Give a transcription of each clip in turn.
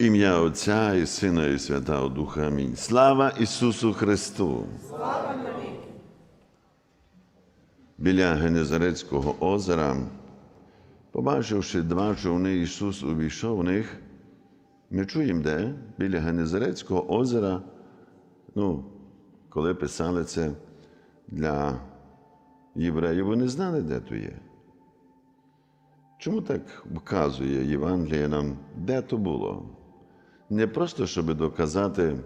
Ім'я Отця і Сина, і Святого Духа. Амінь. Слава Ісусу Христу! Слава навіки! Біля Генезарецького озера, побачивши два човни, Ісус увійшов в них. Ми чуємо, де? Біля Генезарецького озера. Ну, коли писали це для євреїв, вони знали, де то є. Чому так вказує Євангеліє нам, де то було? Не просто, щоб доказати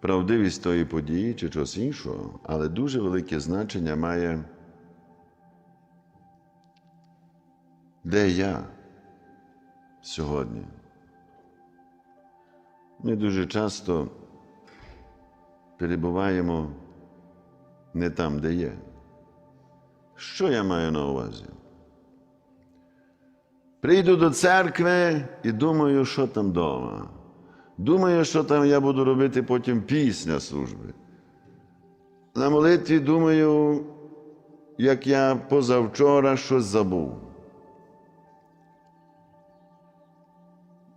правдивість тої події чи чогось іншого, але дуже велике значення має, де я сьогодні. Ми дуже часто перебуваємо не там, де є. Що я маю на увазі? Прийду до церкви і думаю, що там вдома. Думаю, що там я буду робити потім після служби. На молитві думаю, як я позавчора щось забув.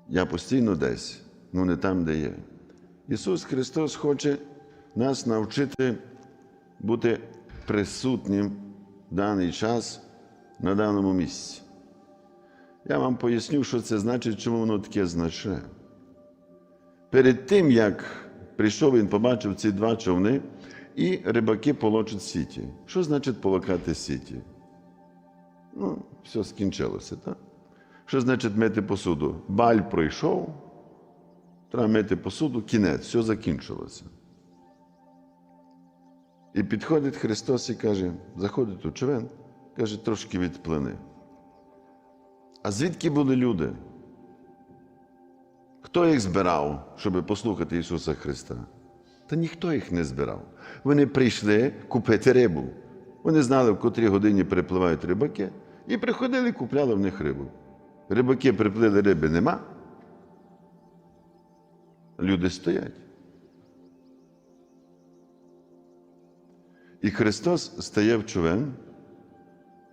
Я постійно десь, ну не там, де є. Ісус Христос хоче нас навчити бути присутнім в даний час на даному місці. Я вам поясню, що це значить, чому воно таке значне. Перед тим, як прийшов, він побачив ці два човни, і рибаки полочать сіті. Що значить полокати сіті? Ну, все скінчилося, так? Що значить мити посуду? Баль пройшов, треба мити посуду, кінець, все закінчилося. І підходить Христос і каже, заходить у човен, каже, трошки відплини. А звідки були люди? Хто їх збирав, щоб послухати Ісуса Христа? Та ніхто їх не збирав. Вони прийшли купити рибу. Вони знали, в котрій годині припливають рибаки, і приходили купляли в них рибу. Рибаки приплили, риби нема. Люди стоять. І Христос стає в човен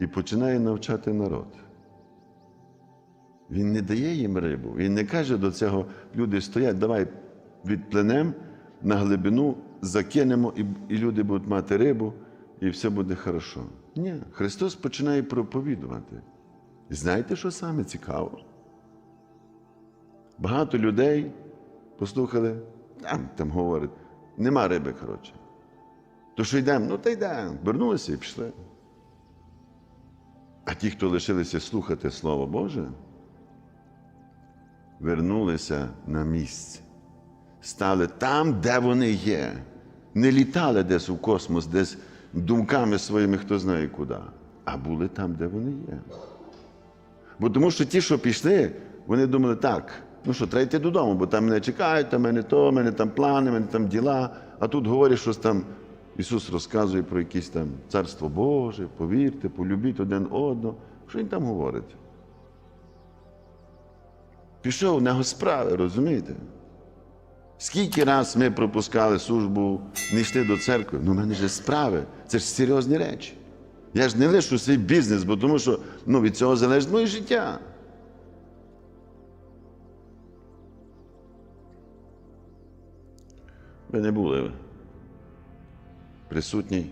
і починає навчати народ. Він не дає їм рибу. Він не каже до цього, люди стоять, давай відпленемо на глибину, закинемо, і, і люди будуть мати рибу, і все буде хорошо. Ні, Христос починає проповідувати. І знаєте, що саме цікаво? Багато людей послухали, там, там говорять, нема риби, коротше. То що йдемо? Ну, та йдемо. Вернулися і пішли. А ті, хто лишилися слухати Слово Боже, вернулися на місце, стали там, де вони є. Не літали десь у космос, десь думками своїми, хто знає куди, а були там, де вони є. Бо тому що ті, що пішли, вони думали, так, ну що, треба йти додому, бо там мене чекають, там мене то, мене там плани, мене там діла. А тут говорять, щось там Ісус розказує про якесь там Царство Боже, повірте, полюбіть один одного. Що він там говорить? Пішов на справи, розумієте? Скільки раз ми пропускали службу, не йшли до церкви? Ну, в мене ж справи, це ж серйозні речі. Я ж не лишу свій бізнес, бо тому що ну, від цього залежить моє життя. Ви не були присутні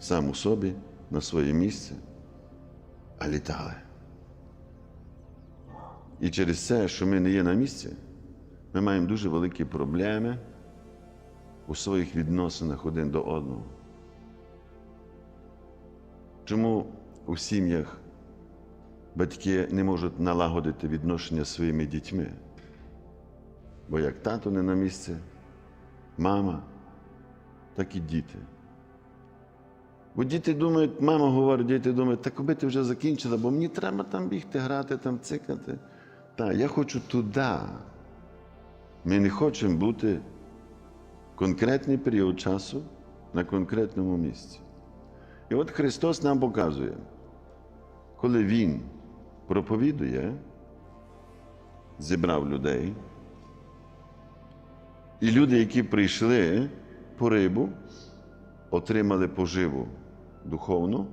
сам у собі на своє місце, а літали. І через це, що ми не є на місці, ми маємо дуже великі проблеми у своїх відносинах один до одного. Чому у сім'ях батьки не можуть налагодити відношення з своїми дітьми? Бо як тато не на місці, мама, так і діти. Бо діти думають, мама говорить, діти думають, так аби ти вже закінчила, бо мені треба там бігти, грати, там цикати. Так, я хочу туди. Ми не хочемо бути конкретний період часу на конкретному місці. І от Христос нам показує, коли Він проповідує, зібрав людей, і люди, які прийшли по рибу, отримали поживу духовну.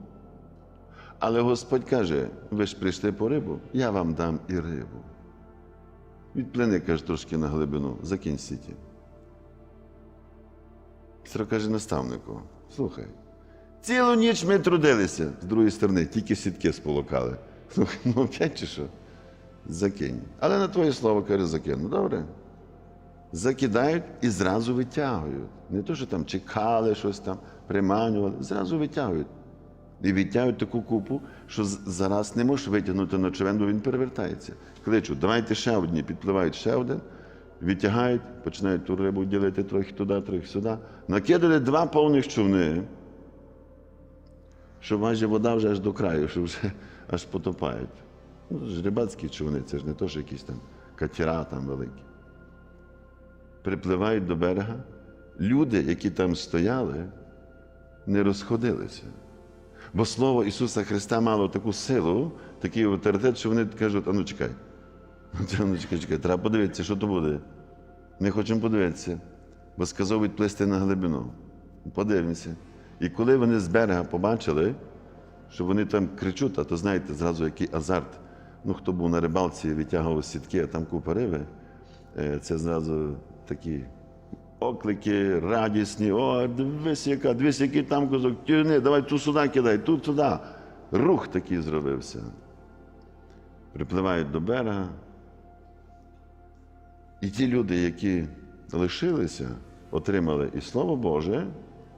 Але Господь каже: ви ж прийшли по рибу, я вам дам і рибу. Відплини, каже, трошки на глибину, закинь сіті. Петро каже наставнику, слухай, цілу ніч ми трудилися з другої сторони, тільки сітки сполокали. Слухай, ну опять чи що? Закинь. Але на твоє слово каже, закину. Добре. Закидають і зразу витягують. Не то, що там чекали щось там, приманювали, зразу витягують. І відтягують таку купу, що зараз не можеш витягнути на човен, бо він перевертається. Кличуть, давайте ще одні, підпливають ще один, відтягають, починають ту рибу ділити трохи туди, трохи сюди. Накидали два повних човни, що майже вода вже аж до краю, що вже аж потопають. Ну, ж рибацькі човни, це ж не то, що якісь там катера там великі. Припливають до берега. Люди, які там стояли, не розходилися. Бо слово Ісуса Христа мало таку силу, такий авторитет, що вони кажуть, а ну чекай. Ну чекай, чекай, треба подивитися, що то буде. Ми хочемо подивитися, бо сказав відплисти на глибину. Подивимося. І коли вони з берега побачили, що вони там кричуть, а то знаєте, зразу який азарт. Ну, хто був на рибалці, витягував сітки, а там купа риби, е, це зразу такі оклики радісні. О, дивись, яка, дивись, який там козак, тягни, давай тут сюди кидай, тут сюди. Рух такий зробився. Припливають до берега. І ті люди, які лишилися, отримали і Слово Боже,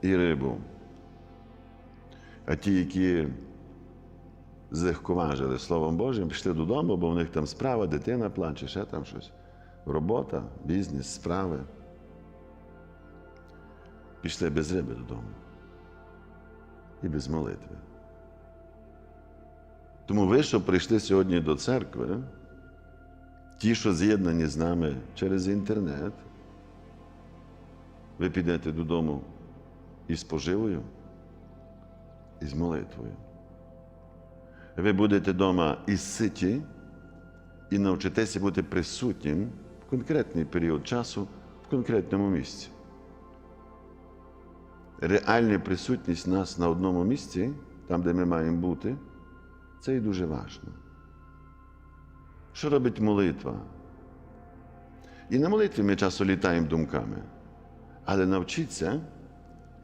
і рибу. А ті, які злегковажили Словом Божим, пішли додому, бо в них там справа, дитина плаче, ще там щось. Робота, бізнес, справи. Пішли без риби додому. І без молитви. Тому ви, що прийшли сьогодні до церкви, ті, що з'єднані з нами через інтернет, ви підете додому із поживою, і з молитвою. Ви будете вдома із ситі і навчитеся бути присутнім в конкретний період часу в конкретному місці. Реальна присутність нас на одному місці, там, де ми маємо бути, це і дуже важливо. Що робить молитва? І на молитві ми часто літаємо думками. Але навчіться,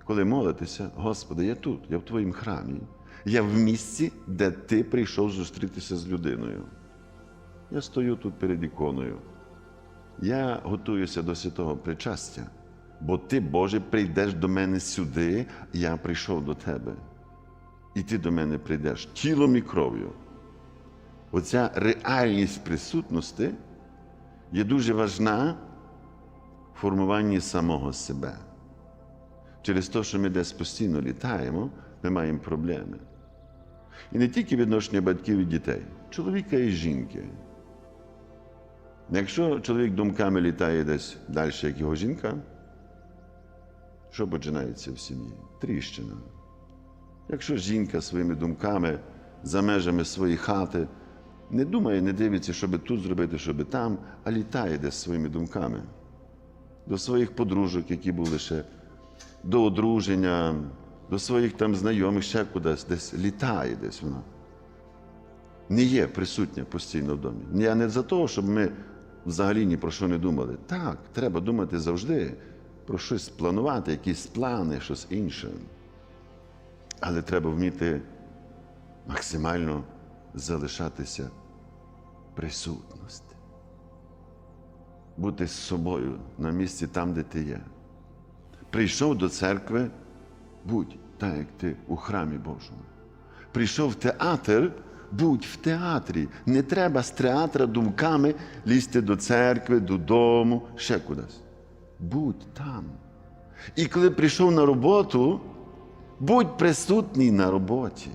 коли молитеся, Господи, я тут, я в Твоїм храмі, я в місці, де Ти прийшов зустрітися з людиною. Я стою тут перед іконою. Я готуюся до святого причастя, бо Ти, Боже, прийдеш до мене сюди, я прийшов до Тебе. І ти до мене прийдеш тілом і кров'ю. Оця реальність присутності є дуже важна в формуванні самого себе. Через те, що ми десь постійно літаємо, ми маємо проблеми. І не тільки відношення батьків і дітей, чоловіка і жінки. Якщо чоловік думками літає десь далі, як його жінка, що починається в сім'ї? Тріщина. Якщо жінка своїми думками за межами своєї хати не думає, не дивиться, що би тут зробити, що би там, а літає десь своїми думками до своїх подружок, які були ще до одруження, до своїх там знайомих, ще кудись, десь літає десь вона. Не є присутня постійно в домі. Я не за того, щоб ми взагалі ні про що не думали. Так, треба думати завжди про щось планувати, якісь плани, щось інше. Але треба вміти максимально залишатися присутності. Бути з собою на місці там, де ти є. Прийшов до церкви, будь так, як ти у храмі Божому. Прийшов в театр, будь в театрі. Не треба з театра думками лізти до церкви, додому, ще кудись. Будь там. І коли прийшов на роботу, Будь присутній на роботі.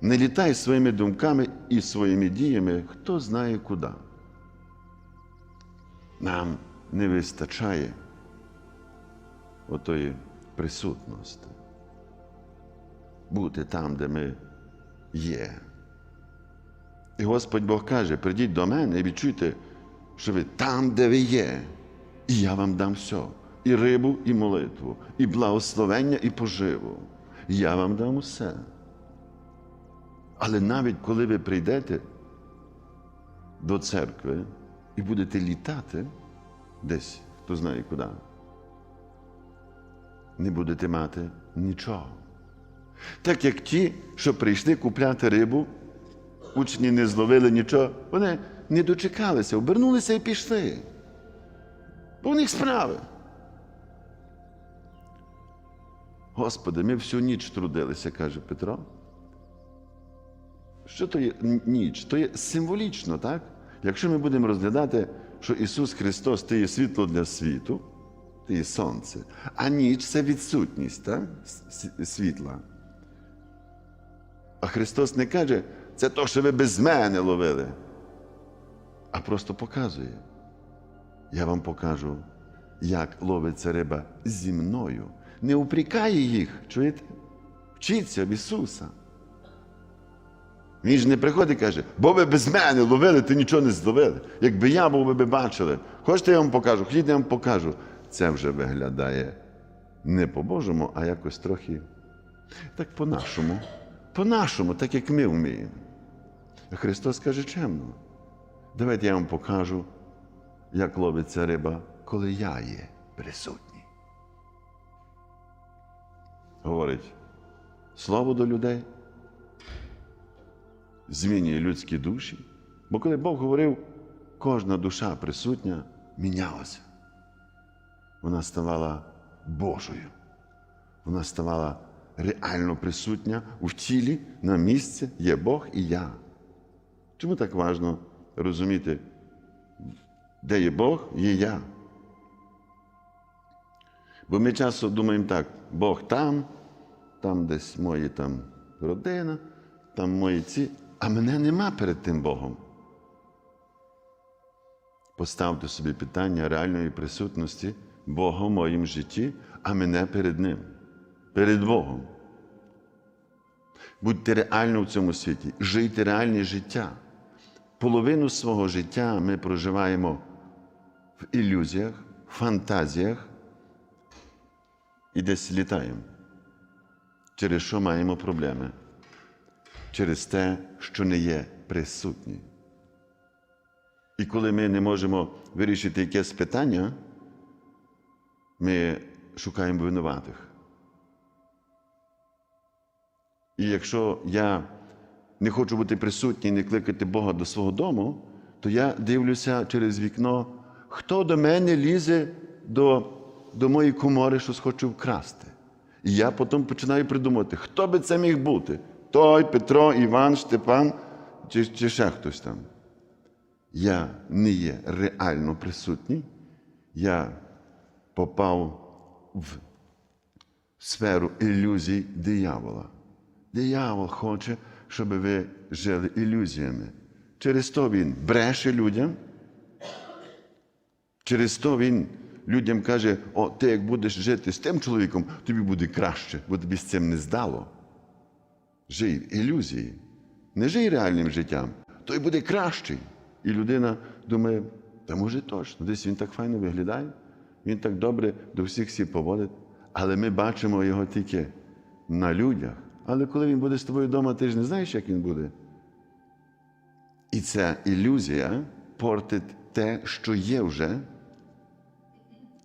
Не літай своїми думками і своїми діями, хто знає куди. Нам не вистачає отої присутності. Бути там, де ми є. І Господь Бог каже: прийдіть до мене і відчуйте, що ви там, де ви є, і я вам дам все. І рибу, і молитву, і благословення, і поживу. Я вам дам усе. Але навіть коли ви прийдете, до церкви і будете літати десь, хто знає куди, не будете мати нічого. Так як ті, що прийшли купляти рибу, учні не зловили нічого, вони не дочекалися, обернулися і пішли. Бо у них справи. Господи, ми всю ніч трудилися, каже Петро. Що то є ніч? То є символічно, так? Якщо ми будемо розглядати, що Ісус Христос ти є світло для світу, ти є сонце, а ніч це відсутність так? світла. А Христос не каже, це то, що ви без мене ловили, а просто показує. Я вам покажу, як ловиться риба зі мною. Не упрікає їх, чуєте? Вчіться в Ісуса. Він ж не приходить і каже, бо ви без мене ловили, то нічого не зловили. Якби я був, ви б бачили. Хочете, я вам покажу, хотіть, я вам покажу. Це вже виглядає не по-божому, а якось трохи так по-нашому. По-нашому, так як ми вміємо. Христос каже чемно. Давайте я вам покажу, як ловиться риба, коли я є присутній. Говорить слово до людей, змінює людські душі. Бо коли Бог говорив, кожна душа присутня мінялася. Вона ставала Божою. Вона ставала реально присутня у тілі, на місці є Бог і я. Чому так важливо розуміти, де є Бог, є я? Бо ми часто думаємо так, Бог там, там десь моя там родина, там мої ці, а мене нема перед тим Богом. Поставте собі питання реальної присутності Бога в моїм житті, а мене перед Ним, перед Богом. Будьте реально в цьому світі, жийте реальне життя. Половину свого життя ми проживаємо в ілюзіях, фантазіях і десь літаємо. Через що маємо проблеми? Через те, що не є присутні. І коли ми не можемо вирішити якесь питання, ми шукаємо винуватих. І якщо я не хочу бути присутній, не кликати Бога до свого дому, то я дивлюся через вікно, хто до мене лізе до, до моєї комори, що схоче вкрасти. І я потім починаю придумати, хто би це міг бути? Той, Петро, Іван, Штепан чи, чи ще хтось там. Я не є реально присутній, я попав в сферу ілюзій диявола. Диявол хоче, щоб ви жили ілюзіями. Через то він бреше людям. Через то він людям каже: о, ти як будеш жити з тим чоловіком, тобі буде краще, бо тобі з цим не здало. Жий в ілюзії. Не жий реальним життям, той буде кращий. І людина думає, та може точно, десь він так файно виглядає, він так добре до всіх всіх поводить, але ми бачимо його тільки на людях. Але коли він буде з тобою вдома, ти ж не знаєш, як він буде. І ця ілюзія портить те, що є вже.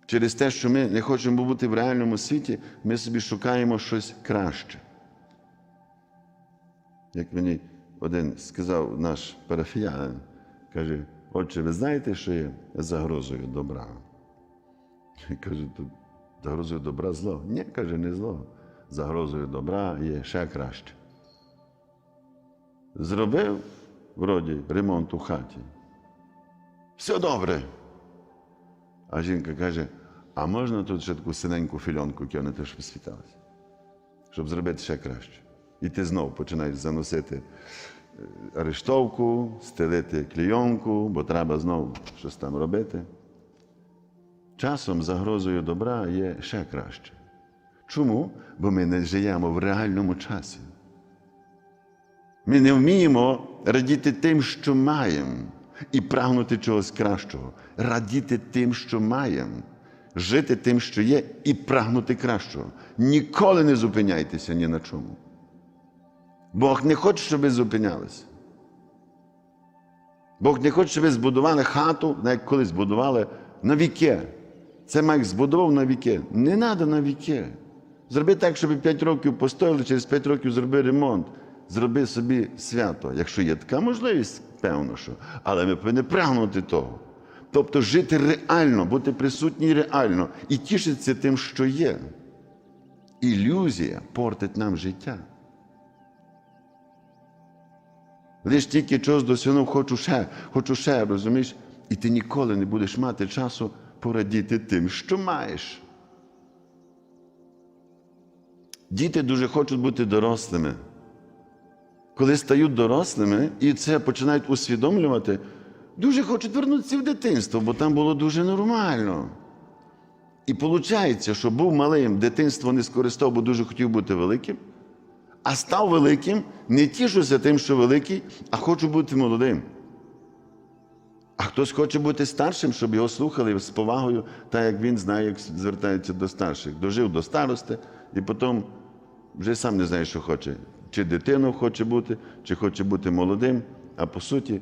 Через те, що ми не хочемо бути в реальному світі, ми собі шукаємо щось краще. Як мені один сказав наш парафіянин, каже, отче, ви знаєте, що є загрозою добра? Я кажу, загрозою добра зло. Ні, каже, не зло. Загрозою добра є ще краще. Зробив вроді ремонт у хаті. Все добре. А жінка каже: а можна тут ще таку синеньку фільонку, вона теж висвіталася, щоб зробити ще краще. І ти знову починаєш заносити е, арештовку, стелити клійонку, бо треба знову щось там робити. Часом загрозою добра є ще краще. Чому? Бо ми не живемо в реальному часі. Ми не вміємо радіти тим, що маємо, і прагнути чогось кращого. Радіти тим, що маємо, жити тим, що є, і прагнути кращого. Ніколи не зупиняйтеся ні на чому. Бог не хоче, щоб ви зупинялися. Бог не хоче, щоб ви збудували хату, як колись збудували на віки. Це Майк збудував на віки. Не треба на віки. Зроби так, щоб 5 років постояли, через 5 років зроби ремонт. Зроби собі свято. Якщо є така можливість, певно, що. Але ми повинні прагнути того. Тобто жити реально, бути присутній реально і тішитися тим, що є. Ілюзія портить нам життя. Лиш тільки чогось досягнув, хочу ще, хочу ще, розумієш? І ти ніколи не будеш мати часу порадіти тим, що маєш. Діти дуже хочуть бути дорослими. Коли стають дорослими і це починають усвідомлювати, дуже хочуть вернутися в дитинство, бо там було дуже нормально. І виходить, що був малим, дитинство не скористав, бо дуже хотів бути великим, а став великим, не тішуся тим, що великий, а хочу бути молодим. А хтось хоче бути старшим, щоб його слухали з повагою, так як він знає, як звертаються до старших. Дожив до старости і потім вже сам не знає, що хоче. Чи дитину хоче бути, чи хоче бути молодим. А по суті,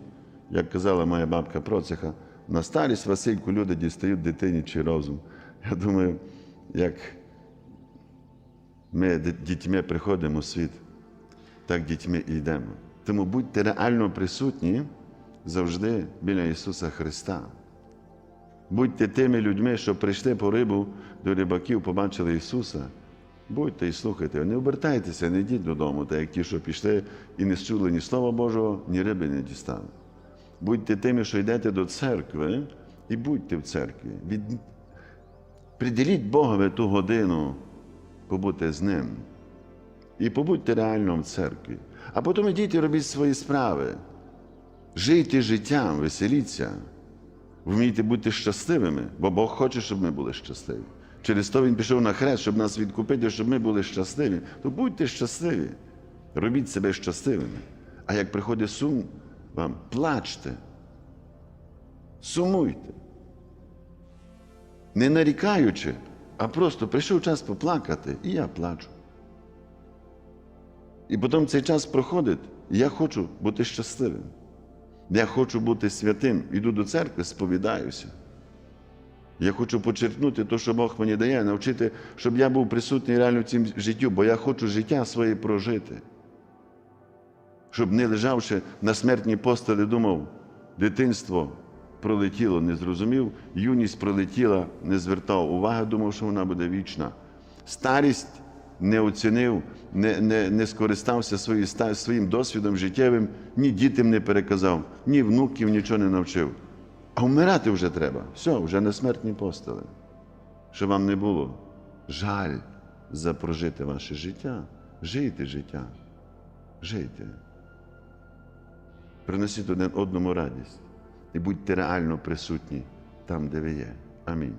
як казала моя бабка Процеха, на старість Васильку люди дістають дитині чи розум. Я думаю, як ми дітьми приходимо в світ, так дітьми і йдемо. Тому будьте реально присутні завжди біля Ісуса Христа. Будьте тими людьми, що прийшли по рибу до рибаків, побачили Ісуса. Будьте і слухайте, не обертайтеся, не йдіть додому, так як ті, що пішли і не чули ні Слова Божого, ні риби не дістали. Будьте тими, що йдете до церкви, і будьте в церкві. Від... Приділіть Богові ту годину побути з Ним. І побудьте реально в церкві. А потім ідіть і робіть свої справи. Жийте життям, веселіться. Вмійте бути щасливими, бо Бог хоче, щоб ми були щасливі. Через то Він пішов на хрест, щоб нас відкупити, щоб ми були щасливі. То будьте щасливі, робіть себе щасливими. А як приходить сум вам, плачте, сумуйте. Не нарікаючи, а просто прийшов час поплакати, і я плачу. І потім цей час проходить, і я хочу бути щасливим. Я хочу бути святим, іду до церкви, сповідаюся. Я хочу почерпнути те, що Бог мені дає, навчити, щоб я був присутній реально в цім життю, бо я хочу життя своє прожити. Щоб не лежавши на смертній постелі, думав, дитинство пролетіло, не зрозумів, юність пролетіла, не звертав уваги, думав, що вона буде вічна. Старість не оцінив, не, не, не скористався свої, своїм досвідом життєвим, ні дітям не переказав, ні внуків нічого не навчив. А вмирати вже треба. Все, вже не смертні постели. Щоб вам не було жаль за прожити ваше життя. Жийте життя. Жийте. Приносіть один одному радість і будьте реально присутні там, де ви є. Амінь.